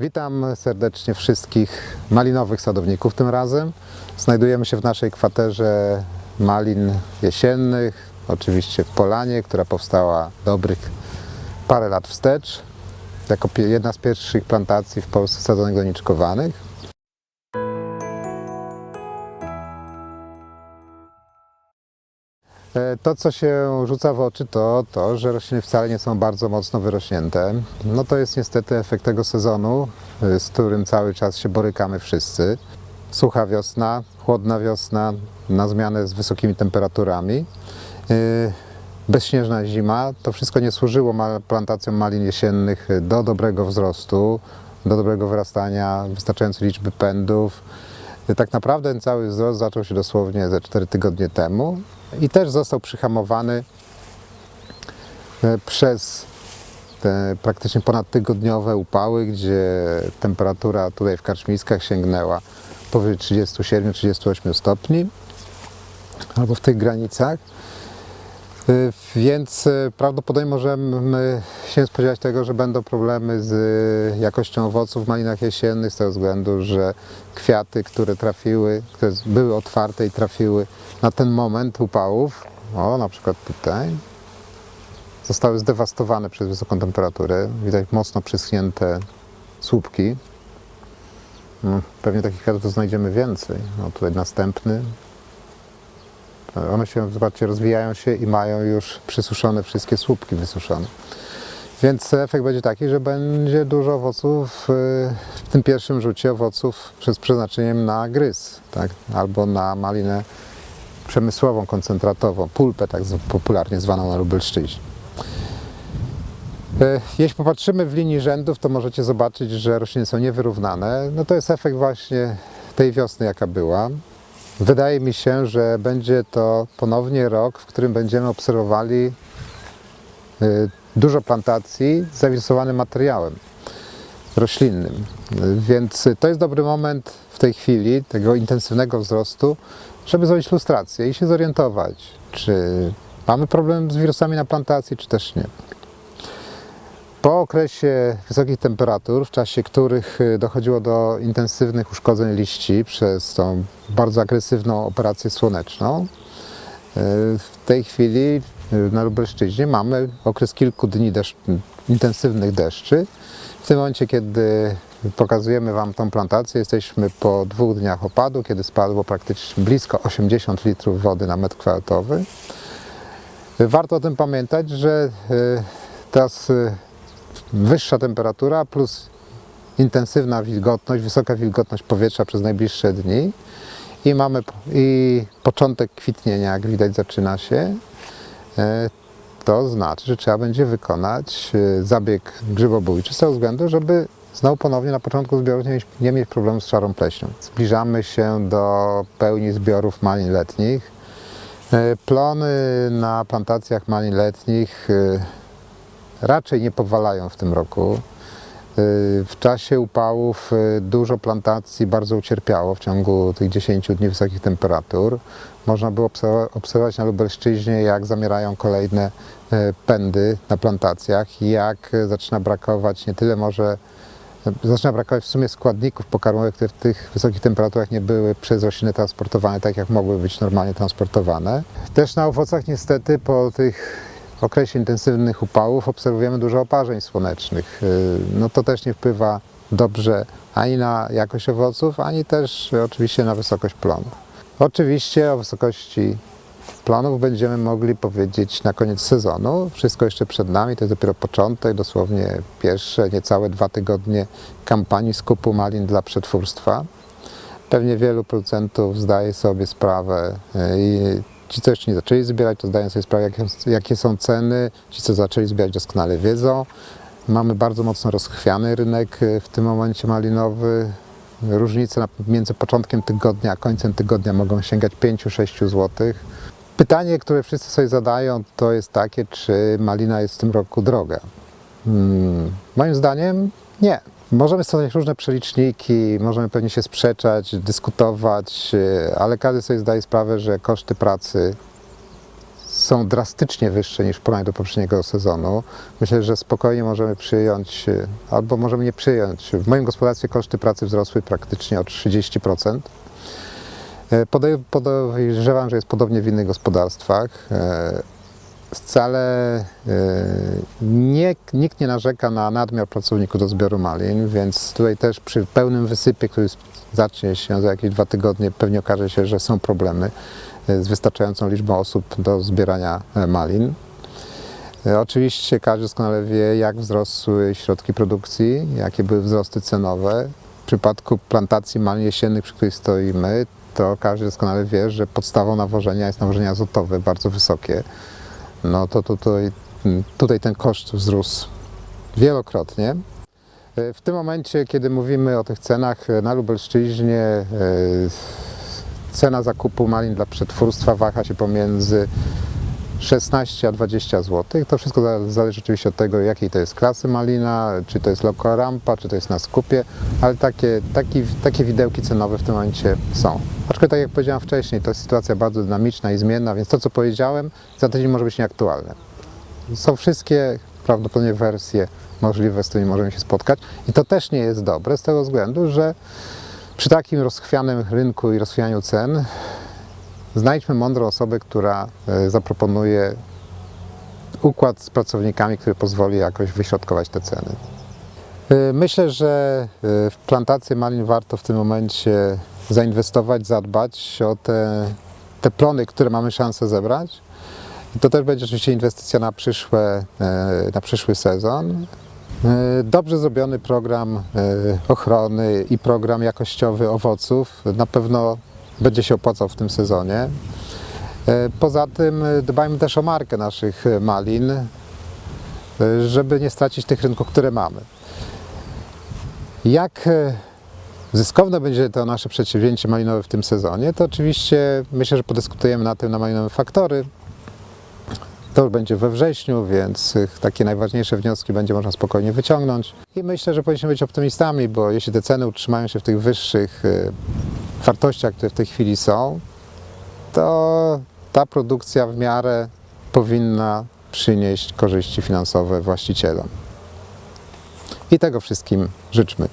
Witam serdecznie wszystkich malinowych sadowników tym razem. Znajdujemy się w naszej kwaterze malin jesiennych, oczywiście w Polanie, która powstała dobrych parę lat wstecz, jako jedna z pierwszych plantacji w Polsce sadzonych doniczkowanych. To, co się rzuca w oczy, to to, że rośliny wcale nie są bardzo mocno wyrośnięte. No to jest niestety efekt tego sezonu, y, z którym cały czas się borykamy wszyscy. Sucha wiosna, chłodna wiosna, na zmianę z wysokimi temperaturami. Y, Bezśnieżna zima, to wszystko nie służyło plantacjom malin jesiennych do dobrego wzrostu, do dobrego wyrastania, wystarczającej liczby pędów. Tak naprawdę ten cały wzrost zaczął się dosłownie ze 4 tygodnie temu i też został przyhamowany e, przez te praktycznie ponadtygodniowe upały, gdzie temperatura tutaj w Karczmiskach sięgnęła powyżej 37-38 stopni albo w tych granicach. Y, Więc y, prawdopodobnie możemy się spodziewać tego, że będą problemy z y, jakością owoców w malinach jesiennych z tego względu, że kwiaty, które trafiły, które były otwarte i trafiły na ten moment upałów, o na przykład tutaj, zostały zdewastowane przez wysoką temperaturę. Widać mocno przyschnięte słupki. No, Pewnie takich kwiatów znajdziemy więcej. No, tutaj następny. One się, zobaczcie, rozwijają się i mają już przysuszone wszystkie słupki wysuszone. Więc efekt będzie taki, że będzie dużo owoców, y, w tym pierwszym rzucie owoców z przeznaczeniem na gryz, tak? albo na malinę przemysłową, koncentratową, pulpę tak popularnie zwaną na Lubelszczyźnie. E, Jeśli popatrzymy w linii rzędów, to możecie zobaczyć, że rośliny są niewyrównane. No to jest efekt właśnie tej wiosny, jaka była. Wydaje mi się, że będzie to ponownie rok, w którym będziemy obserwowali y, dużo plantacji z materiałem roślinnym. Więc to jest dobry moment w tej chwili tego intensywnego wzrostu, żeby zrobić lustrację i się zorientować, czy mamy problem z wirusami na plantacji, czy też nie. Po okresie wysokich temperatur, w czasie których y, dochodziło do intensywnych uszkodzeń liści przez tą bardzo agresywną operację słoneczną, y, w tej chwili y, na Lubelszczyźnie mamy okres kilku dni deszcz, intensywnych deszczy. W tym momencie, kiedy pokazujemy Wam tą plantację, jesteśmy po dwóch dniach opadu, kiedy spadło praktycznie blisko 80 litrów wody na metr kwadratowy. Warto o tym pamiętać, że teraz wyższa temperatura plus intensywna wilgotność, wysoka wilgotność powietrza przez najbliższe dni i mamy i początek kwitnienia, jak widać zaczyna się. E, To znaczy, że trzeba będzie wykonać e, zabieg grzybobójczy z tego względu, żeby znowu ponownie na początku zbiorów nie mieć, nie mieć problemu z szarą pleśnią. Zbliżamy się do pełni zbiorów malin letnich. E, Plony na plantacjach malin letnich raczej nie powalają w tym roku. Y, W czasie upałów y, dużo plantacji bardzo ucierpiało w ciągu tych 10 dni wysokich temperatur. Można było obserw- obserwować na Lubelszczyźnie, jak zamierają kolejne y, pędy na plantacjach jak zaczyna brakować nie tyle może zaczyna brakować w sumie składników pokarmowych, które w tych wysokich temperaturach nie były przez rośliny transportowane tak, jak mogły być normalnie transportowane. Też na owocach niestety po tych okresie intensywnych upałów obserwujemy dużo oparzeń słonecznych. Yy, No to też nie wpływa dobrze ani na jakość owoców, ani też y, oczywiście na wysokość plonów. Oczywiście o wysokości planów będziemy mogli powiedzieć na koniec sezonu. Wszystko jeszcze przed nami, to jest dopiero początek, dosłownie pierwsze niecałe dwa tygodnie kampanii skupu malin dla przetwórstwa. Pewnie wielu producentów zdaje sobie sprawę y, i ci, co jeszcze nie zaczęli zbierać, to zdają sobie sprawę, jakie, jakie są ceny. Ci, co zaczęli zbierać, doskonale wiedzą. Mamy bardzo mocno rozchwiany rynek y, w tym momencie malinowy. Różnice między początkiem tygodnia a końcem tygodnia mogą sięgać 5-6 zł. Pytanie, które wszyscy sobie zadają, to jest takie, czy malina jest w tym roku droga. Hmm, moim zdaniem nie. Możemy stosować różne przeliczniki, możemy pewnie się sprzeczać, dyskutować, e, ale każdy sobie zdaje sprawę, że koszty pracy są drastycznie wyższe niż w porównaniu do poprzedniego sezonu. Myślę, że spokojnie możemy przyjąć, e, albo możemy nie przyjąć. W moim gospodarstwie koszty pracy wzrosły praktycznie o 30%. E, podej- Podejrzewam, że jest podobnie w innych gospodarstwach. Wcale e, nie, nikt nie narzeka na nadmiar pracowników do zbioru malin, więc tutaj też przy pełnym wysypie, który zacznie się za jakieś dwa tygodnie, pewnie okaże się, że są problemy e, z wystarczającą liczbą osób do zbierania e, malin. Oczywiście każdy doskonale wie, jak wzrosły środki produkcji, jakie były wzrosty cenowe. W przypadku plantacji malin jesiennych, przy której stoimy, to każdy doskonale wie, że podstawą nawożenia jest nawożenie azotowe, bardzo wysokie. No to tutaj, tutaj ten koszt wzrósł wielokrotnie. W tym momencie, kiedy mówimy o tych cenach na Lubelszczyźnie, e, cena zakupu malin dla przetwórstwa waha się pomiędzy 16 a 20 zł. To wszystko za- zależy oczywiście od tego, jakiej to jest klasy malina, czy to jest local rampa, czy to jest na skupie, ale takie, taki, takie widełki cenowe w tym momencie są. Aczkolwiek tak jak powiedziałem wcześniej, to jest sytuacja bardzo dynamiczna i zmienna, więc to co powiedziałem za tydzień może być nieaktualne. Są wszystkie prawdopodobnie wersje możliwe, z którymi możemy się spotkać i to też nie jest dobre z tego względu, że przy takim rozchwianym rynku i rozchwianiu cen znajdźmy mądrą osobę, która e, zaproponuje układ z pracownikami, który pozwoli jakoś wyśrodkować te ceny. E, Myślę, że e, w plantację malin warto w tym momencie zainwestować, zadbać o te, te plony, które mamy szansę zebrać. To też będzie oczywiście inwestycja na, przyszłe, na przyszły sezon. Dobrze zrobiony program ochrony i program jakościowy owoców na pewno będzie się opłacał w tym sezonie. E, Poza tym e, dbajmy też o markę naszych e, malin, żeby nie stracić tych rynków, które mamy. Jak zyskowne będzie to nasze przedsięwzięcie malinowe w tym sezonie, to oczywiście myślę, że podyskutujemy na tym na malinowe faktory. To będzie we wrześniu, więc takie najważniejsze wnioski będzie można spokojnie wyciągnąć. I myślę, że powinniśmy być optymistami, bo jeśli te ceny utrzymają się w tych wyższych wartościach, które w tej chwili są, to ta produkcja w miarę powinna przynieść korzyści finansowe właścicielom. I tego wszystkim życzmy.